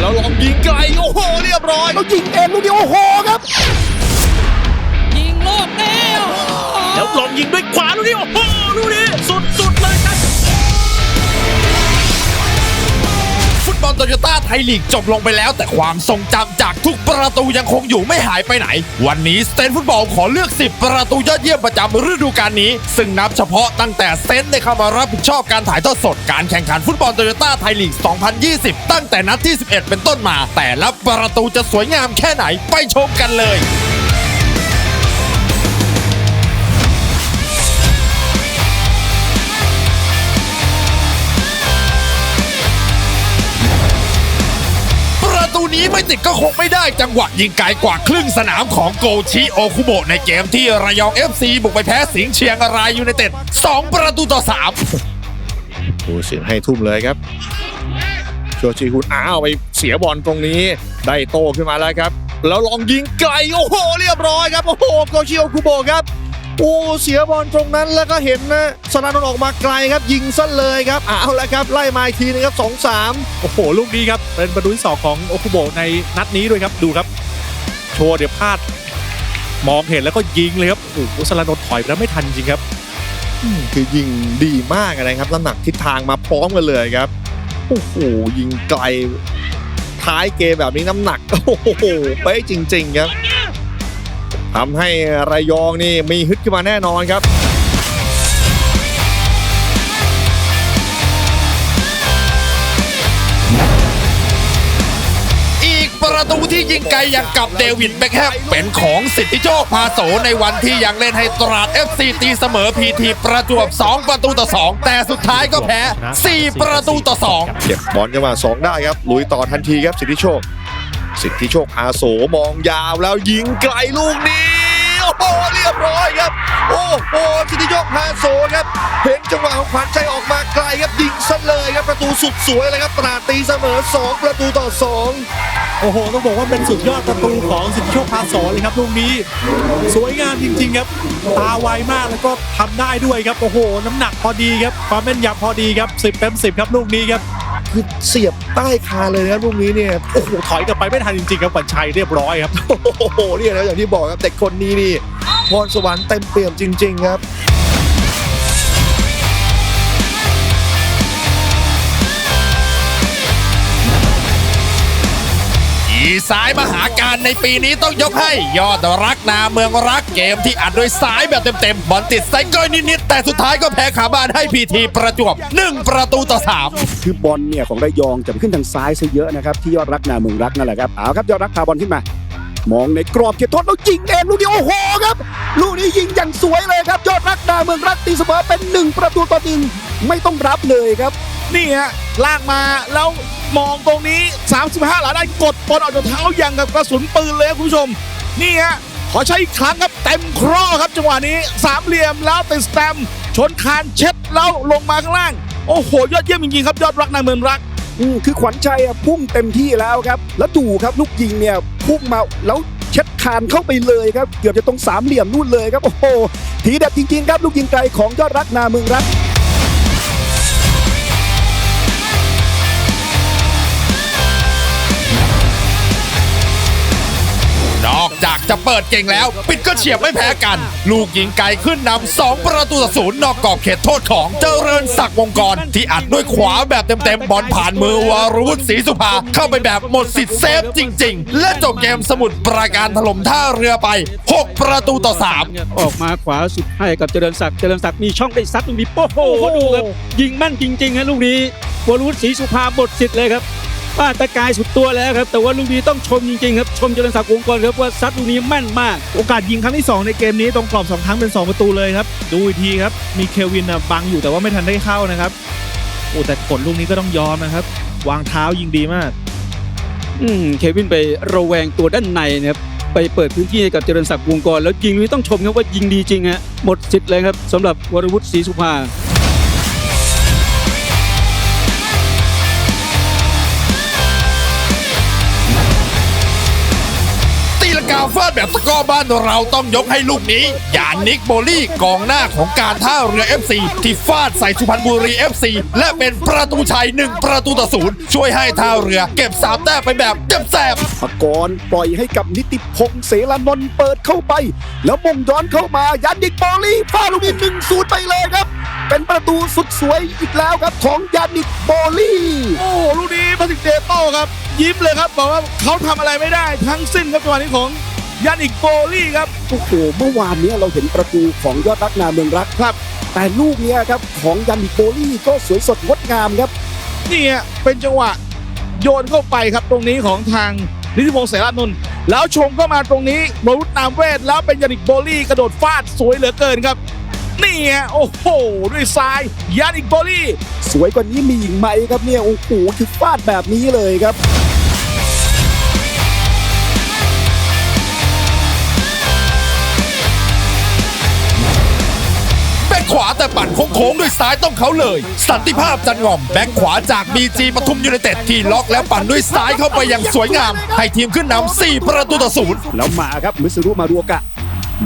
แล้วลองยิงไกลโอ้โหเรียบร้อยแล้วยิงเองลูกนี้โอ้โหครับ ยิงโลดเดียวแล้วลองยิงด้วยขวาลูกนี้โอ้โหลูกนี้สุดๆเลยครับ บอลโตโยต้าไทยลีกจบลงไปแล้ว แต่ความทรงจำจากทุกประตูยังคงอยู่ไม่หายไปไหน วันนี้สเตนฟุตบอลขอเลือก 10 ประตูยอดเยี่ยมประจำฤดูกาลนี้ ซึ่งนับเฉพาะตั้งแต่เซนได้เข้ามารับผิดชอบการถ่ายทอดสดการแข่งขันฟุตบอลโตโยต้าไทยลีก 2020 ตั้งแต่นัดที่ 11 เป็นต้นมา แต่ละประตูจะสวยงามแค่ไหนไปชมกันเลย นี้ไม่ติดก็คงไม่ได้จังหวะยิงไกลกว่าครึ่งสนามของโกชิโอคุโบะในเกมที่ระยอง FC บุกไปแพ้สิงห์เชียงรายยูไนเต็ด2ประตูต่อ3ผู้สินให้ทุ่มเลยครับโชชิคุณอ้าวไปเสียบอลตรงนี้ ได้โตขึ้นมาแล้วครับ แล้วลองยิงไกลโอ้โหเรียบร้อยครับโอ้โหโกชิโอคุโบะครับ โอ้เสียบอลตรงนั้นแล้วก็เห็นนะสนานนท์ออกมาไกลครับ ยิงซะเลยครับเอาละครับไล่มาอีกทีนึงครับสองสามโอ้โห ลูกนี้ครับ เป็นประตูที่สองของโอคุโบะในนัดนี้ด้วยครับดูครับ โชว์เดี๋ยวพลาด มองเห็นแล้วก็ยิงเลยครับโอ้โหสลานนท์ถอยไปแล้วไม่ทันจริงครับคือยิงดีมากนะครับน้ำหนักทิศทางมาพร้อมกันเลยครับโอ้โหยิงไกลท้ายเกมแบบนี้น้ำหนักโอ้โหเป๊ะจริง ๆ ครับ ทำให้ระยองนี่มีฮึดขึ้นมาแน่นอนครับอีกประตูที่ยิงไกลอย่างกับเดวิดเบคแฮมเป็นของสิทธิโชคพาโสในวันที่ยังเล่นให้ตราด FC ตีเสมอพีทีประจวบ 2 ประตูต่อ 2 แต่สุดท้ายก็แพ้ 4 ประตูต่อ 2 เก็บบอลจังหวะสองได้ครับ ลุยต่อทันทีครับสิทธิโชค สิทธิโชคอาโสมองยาวแล้วยิงไกลลูกนี้ โอ้โหเรียบร้อยครับ โอ้โหสิทธิโชคอาโสครับ เห็นจังหวะของขวัญใจออกมาไกลครับยิงซะเลยครับประตูสุดสวยเลยครับตราตีเสมอ 2 ประตูต่อ 2 โอ้โห ต้องบอกว่าเป็นสุดยอดประตูของสิทธิโชคพาโสเลยครับลูกนี้ สวยงามจริง ๆ ครับ ตาไวมากแล้วก็ทำได้ด้วยครับโอ้โห น้ำหนักพอดีครับความแม่นยำพอดีครับ10เต็ม10 ครับลูกนี้ครับ คือเสียบใต้คาเลยนะครับลูกนี้เนี่ยโอ้โหถอยกลับไปไม่ทันจริงๆครับปัญชัยเรียบร้อยครับโอ้โหเนี่ยนะอย่างที่บอกครับแต่คนนี้นี่พรสวรรค์เต็มเปี่ยมจริง ๆ ครับ อีสายมหาการในปีนี้ต้องยกให้ยอดรักนาเมืองรักเกมที่อัดด้วยสายแบบเต็มๆบอลติดไซก้อยนิดๆแต่สุดท้ายก็แพ้ขาบ้านให้พีทีประจวบ 1 ประตูต่อ 3 คือบอลเนี่ยของระยองจะไปขึ้นทางซ้ายซะเยอะนะครับที่ยอดรักนาเมืองรักนั่นแหละครับเอาครับยอดรักพาบอลขึ้นมามองในกรอบเขตโทษแล้วยิงเองลูกนี้โอ้โหครับลูกนี้ยิงอย่างสวยเลยครับ ยอดรักนาเมืองรักตีเสมอเป็นหนึ่งประตูต่อหนึ่งไม่ต้องรับเลยครับ นี่ฮะลากมาแล้วมองตรงนี้ 35 หลาได้กดบอลออกจากเท้าอย่างกับกระสุนปืนเลยคุณผู้ชม นี่ฮะขอใช้อีกครั้งครับเต็มครอครับจังหวะนี้สามเหลี่ยมแล้วติดสแตมชนคานเช็ดแล้วลงมาข้างล่าง โอ้โห ยอดเยี่ยมจริงๆครับยอดรักนายเมืองรักอืมคือขวัญชัยอะพุ่งเต็มที่แล้วครับ แล้วดูครับลูกยิงเนี่ยพุ่งมาแล้วเช็ดคานเข้าไปเลยครับ เกือบจะตรงสามเหลี่ยมนู่นเลยครับ โอ้โห ทีเด็ดจริงๆครับลูกยิงไกลของยอดรักนาเมืองรัก จากจะเปิดเก่งแล้ว ปิดก็เฉียบไม่แพ้กัน ลูกยิงไกลขึ้นนำ2ประตูต่อศูนย์นอกกรอบเขตโทษของเจริญศักดิ์วงกร ที่อัดด้วยขวาแบบเต็มๆบอลผ่านมือวารุธศรีสุภาเข้าไปแบบหมดสิทธิ์เซฟจริง ๆ และจบเกมสมุทรปราการถล่มท่าเรือไป 6 ประตูต่อ 3 ออกมาขวาสุดให้กับเจริญศักดิ์เจริญศักดิ์มีช่องได้ซัดตรงนี้โอ้โหดูครับยิงแม่นจริงๆฮะลูกนี้วรุษศรีสุภาหมดสิทธิ์เลยครับ ป้าตะกายสุดตัวแล้วครับ แต่ว่าลูกนี้ต้องชมจริงๆครับ ชมเจริญศักดิ์วงกรครับว่าซัดลูกนี้แม่นมาก โอกาสยิงครั้งที่ 2 ในเกมนี้ตรงกรอบ 2 ครั้งเป็น 2 ประตูเลยครับ ดูอีกทีครับ มีเคลวินน่ะบังอยู่แต่ว่าไม่ทันได้เข้านะครับ โอ้แต่กดลูกนี้ก็ต้องยอมนะครับ วางเท้ายิงดีมาก อืมเควินไประแวงตัวด้านในนะครับไปเปิดพื้นที่ให้กับเจริญศักดิ์วงกรแล้วยิงลูกนี้ต้องชมครับว่ายิงดีจริงฮะหมดสิทธิ์เลยครับสำหรับวรวุฒิศรีสุภา ฟาดแบบตะกร้อบ้านเราต้องยกให้ลูกนี้ ยานนิกโบลี่กองหน้าของการท่าเรือ FC ที่ฟาดใส่สุพรรณบุรี FC และเป็นประตูชัยหนึ่งประตูต่อศูนย์ช่วยให้ท่าเรือเก็บสามแต้มไปแบบเจ็บแสบปกรณ์ปล่อยให้กับนิติพงษ์เสรานนท์เปิดเข้าไป แล้วมงย้อนเข้ามายันดิกบอลลี่ฟาดลูกนี้หนึ่งศูนย์ไปเลยครับ เป็นประตูสุดสวยอีกแล้วครับของยานิกบอลลี่โอ้โหลูกนี้พาสิกเดโต้ครับยิ้มเลยครับบอกว่าเขาทำอะไรไม่ได้ทั้งสิ้นครับจังหวะนี้ของ ยันอีกโบลี่ครับ โอ้โห เมื่อวานเนี้เราเห็นประตูของยอดรักนาเมืองรักครับ แต่ลูกเนี้ยครับของยันดิกโบลลี่ก็สวยสดงดงามครับ นี่ฮะเป็นจังหวะโยนเข้าไปครับตรงนี้ของทางนิติพงษ์เสรานนท์แล้วชงเข้ามาตรงนี้บรุษนามเวทแล้วเป็นยานิกโบลี่กระโดดฟาดสวยเหลือเกินครับนี่ฮะโอ้โห ด้วยซ้ายยานิกโบลี่ สวยกว่านี้มีอีกไหมครับเนี่ยโอ้โหคือฟาดแบบนี้เลยครับ ขวาแต่ปั่นโค้งๆด้วยซ้ายต้องเขาเลย สันติภาพจันงอมแบ็คขวาจากบีจีปทุมยูไนเต็ดที่ล็อกแล้วปั่นด้วยซ้ายเข้าไปอย่างสวยงาม ให้ทีมขึ้นนำ4ประตูต่อศูนย์แล้วมาครับมิสรุมารัวกะ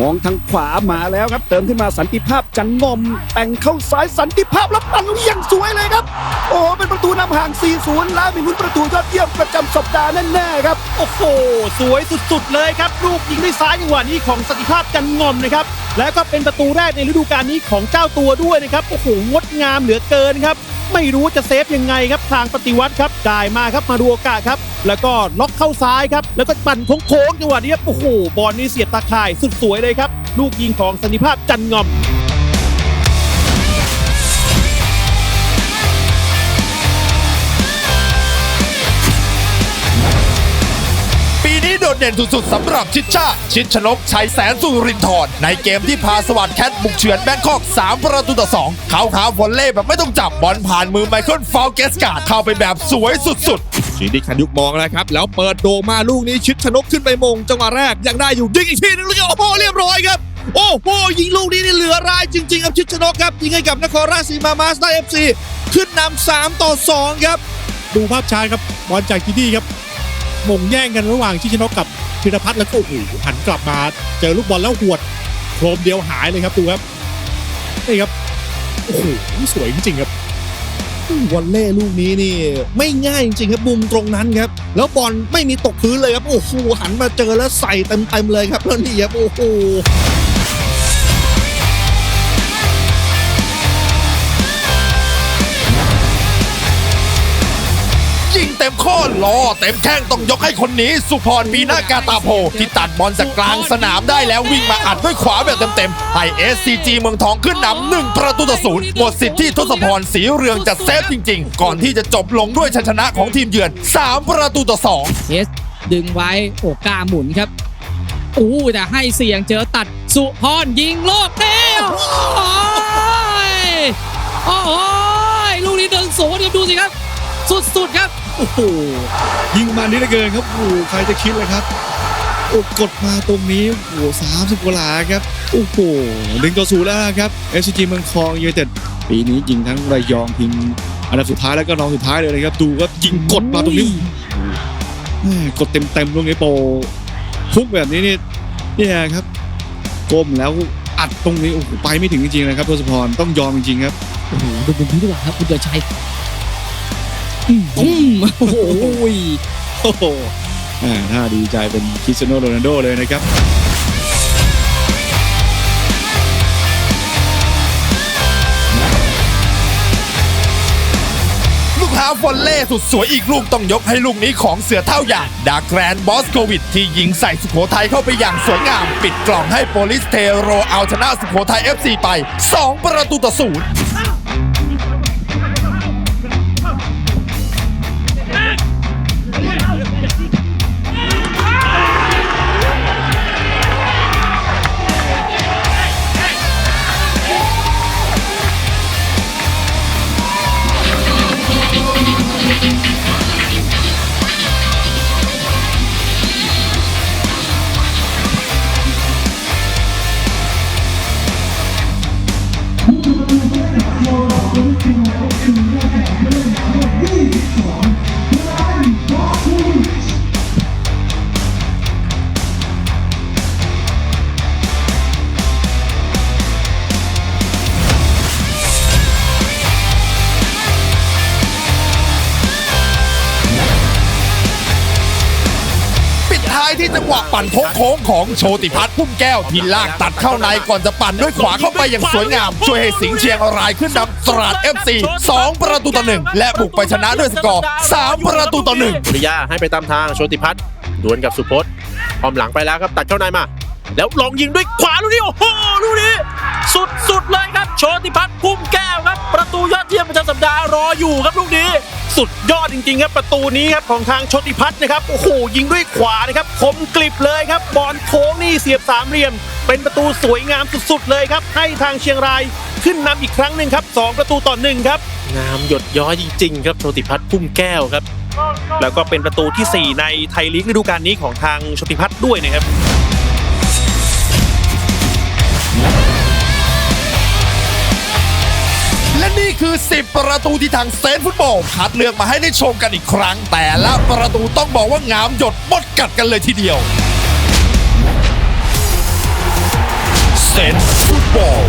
มองทางขวามาแล้วครับ เติมขึ้นมาสันติภาพจันงม แต่งเข้าซ้ายสันติภาพแล้วปั่นลูกอย่างสวยเลยครับ โอ้โหเป็นประตูนำห่าง 4-0 แล้วมีลุ้นประตูยอดเยี่ยมประจำสัปดาห์แน่ๆครับ โอ้โห สวยสุดๆเลยครับ ลูกยิงด้วยซ้ายจังหวะนี้ของสันติภาพจันงมนะครับ แล้วก็เป็นประตูแรกในฤดูกาลนี้ของเจ้าตัวด้วยนะครับ โอ้โห งดงามเหลือเกินครับ ไม่รู้จะเซฟยังไงครับทางปฏิวัติครับจ่ายมาครับมาดูโอกาสครับ แล้วก็ล็อกเข้าซ้ายครับ แล้วก็ปั่นโค้งๆจังหวะนี้ครับโอ้โหบอลนี่เสียบตาข่ายสุดสวยเลยครับ ลูกยิงของสันิภาพจันงอม เด่นสุดๆสำหรับชิดชาชิดชนกชัยแสนสุรินทร์ในเกมที่พาสวัสดแคทบุกเฉือนแบงคอก 3 ประตูต่อ 2 เขาขาววอลเล่แบบไม่ต้องจับบอลผ่านมือไมเคิลฟาวเกสการ์ดเข้าไปแบบสวยสุดๆชีดิคันยุกมองแล้วครับ แล้วเปิดโด่งมาลูกนี้ชิดชนกขึ้นไปมงจังหวะแรกยังได้อยู่ยิงอีกทีนึงแล้วก็โอ้โหเรียบร้อยครับโอ้โหยิงลูกนี้นี่เหลือรายจริงๆครับชิดชนกครับยิงให้กับนครราชสีมามาสได้เอฟซีขึ้นนำสามต่อสองครับดูภาพช้าครับบอลจากกิดี้ครับ มงแย่งกันระหว่างชิชนกกับพิรพัฒน์แล้วก็โอ้โหหันกลับมาเจอลูกบอลแล้วหวดโครมเดียวหายเลยครับดูครับนี่ครับโอ้โหสวยจริงๆครับวอลเล่ลูกนี้นี่ ไม่ง่ายจริงๆครับมุมตรงนั้นครับ แล้วบอลไม่มีตกพื้นเลยครับ โอ้โหหันมาเจอแล้วใส่เต็มๆเลยครับแล้วนี่ครับโอ้โห ยิงเต็มข้อล้อเต็มแข้งต้องยกให้คนนี้ สุพรปีนากาตาโพที่ตัดบอลจากกลางสนามได้แล้ววิ่งมาอัดด้วยขวาแบบเต็มๆให้ SCG เมืองทองขึ้นนำหนึ่งประตูต่อศูนย์หมดสิทธิ์ที่ทศพรศรีเรืองจะเซฟจริง ๆ ก่อนที่จะจบลงด้วยชัยชนะของทีมเยือน 3 ประตูต่อ2เอสดึงไว้โอก้าหมุนครับอู้แต่ให้เสียงเจอตัดสุพรยิงโลกเดียวโอ้ยโอ้ยลูกนี้เดินสวนครับดูสิครับ สุดๆครับ โอ้โหยิงมานี่เหลือเกินครับโอ้โหใครจะคิดเลยครับโอ้กดมาตรงนี้โอ้โหสามสิบกว่าหลาครับโอ้โหหนึ่งต่อศูนย์แล้วครับเอสจีเมืองทองยูไนเต็ดปีนี้ยิงทั้งระยองพิงอันดับสุดท้ายแล้วก็รองสุดท้ายเลยนะครับ ดูว่ายิงกดมาตรงนี้กดเต็มเต็มๆตรงนี้โปรพุกแบบนี้นี่เนี่ยครับก้มแล้วอัดตรงนี้โอ้โหไปไม่ถึงจริงๆนะครับทศพรต้องยอมจริงๆครับโอ้โหดูมุมนี้ดีกว่าครับคุณเดชชัย อืมอืมโอ้โหโอ้โหแม่ถ้าดีใจเป็นคริสเตียโนโรนัลโดเลยนะครับลูกหาฟอลเล่สุดสวยอีกลูกต้องยกให้ลูกนี้ของเสือเท่าอย่าง ดาแกรนบอสโควิด ที่ยิงใส่สุโขทัยเข้าไปอย่างสวยงาม ปิดกล่องให้โปลิสเทโรเอาชนะสุโขทัย FC ไป 2 ประตูต่อศูนย์ ที่จังหวะปั่นโค้งของโชติพัฒน์พุ่มแก้วที่ลากตัดเข้าในก่อนจะปั่นด้วยขวาเข้าไปอย่างสวยงาม ช่วยให้สิงห์เชียงรายขึ้นนำตราด FC 2 ประตูต่อหนึ่งและบุกไปชนะด้วยสกอร์3ประตูต่อหนึ่งปริยาให้ไปตามทางโชติพัฒน์ดวลกับสุพจน์ออมหลังไปแล้วครับตัดเข้าในมา แล้วลองยิงด้วยขวาลูกนี้โอ้โหลูกนี้ สุดสุดเลยครับ โชติพัฒน์พุ่มแก้วครับ ประตูยอดเยี่ยมประจำสัปดาห์รออยู่ครับลูกนี้ สุดยอดจริงๆครับประตูนี้ครับของทางโชติพัฒน์นะครับโอ้โหยิงด้วยขวานะครับคมกลิบเลยครับบอลโค้งนี่เสียบสามเหลี่ยม เป็นประตูสวยงามสุดๆเลยครับ ให้ทางเชียงรายขึ้นนำอีกครั้งหนึ่งครับสองประตูต่อหนึ่งครับงามหยดย้อยจริงๆครับโชติพัฒน์พุ่มแก้วครับแล้วก็เป็นประตูทีสี่4 ในไทยลีกฤดูกาลนี้ของทางโชติพัฒน์ด้วยนะครับ นี่คือ 10 ประตูที่ทางเซนฟุตบอลคัดเลือกมาให้ได้ชมกันอีกครั้ง แต่ละประตูต้องบอกว่างามหยดมดกัดกันเลยทีเดียวเซนฟุตบอล